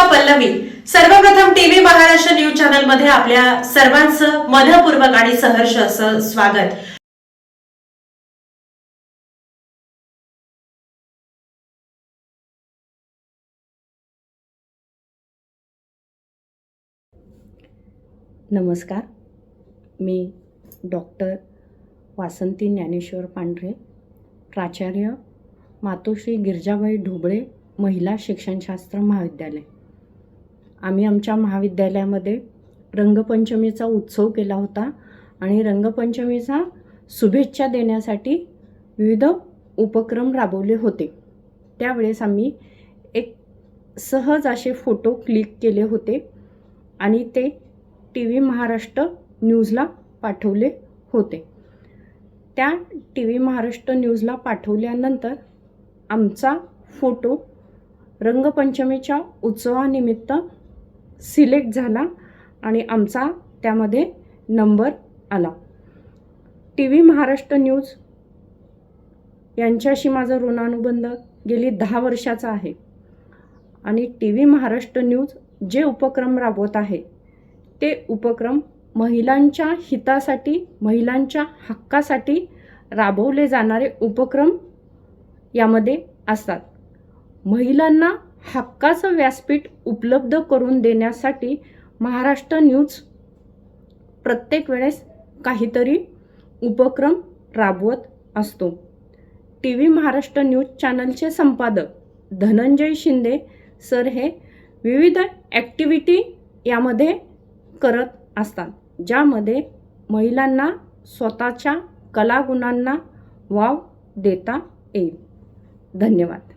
उषा पल्लवी. सर्वप्रथम TV Maharashtra news चॅनलमध्ये आपल्या सर्वांचं मनपूर्वक आणि सहर्ष असं स्वागत. नमस्कार. मी डॉक्टर वासंती ज्ञानेश्वर पांढरे प्राचार्य मातोश्री गिरजाबाई ढोबळे महिला शिक्षणशास्त्र महाविद्यालय. आम्ही आमच्या महाविद्यालयामध्ये रंगपंचमीचा उत्सव केला होता आणि रंगपंचमीचा शुभेच्छा देण्यासाठी विविध उपक्रम राबवले होते. त्यावेळेस आम्ही एक सहज असे फोटो क्लिक केले होते आणि ते टी व्ही महाराष्ट्र न्यूजला पाठवले होते. त्या टी व्ही महाराष्ट्र न्यूजला पाठवल्यानंतर आमचा फोटो रंगपंचमीच्या उत्सवानिमित्त सिलेक्ट झाला आणि आमचा त्यामध्ये नंबर आला. टी व्ही महाराष्ट्र न्यूज यांच्याशी माझा ऋणानुबंध गेली दहा वर्षाचा आहे. आणि टी व्ही महाराष्ट्र न्यूज जे उपक्रम राबवत आहे ते उपक्रम महिलांच्या हितासाठी महिलांच्या हक्कासाठी राबवले जाणारे उपक्रम यामध्ये असतात. महिलांना हक्काचं व्यासपीठ उपलब्ध करून देण्यासाठी महाराष्ट्र न्यूज प्रत्येक वेळेस काहीतरी उपक्रम राबवत असतो. टी व्ही महाराष्ट्र न्यूज चॅनलचे संपादक धनंजय शिंदे सर हे विविध ॲक्टिव्हिटी यामध्ये करत असतात ज्यामध्ये महिलांना स्वतःच्या कलागुणांना वाव देता येईल. धन्यवाद.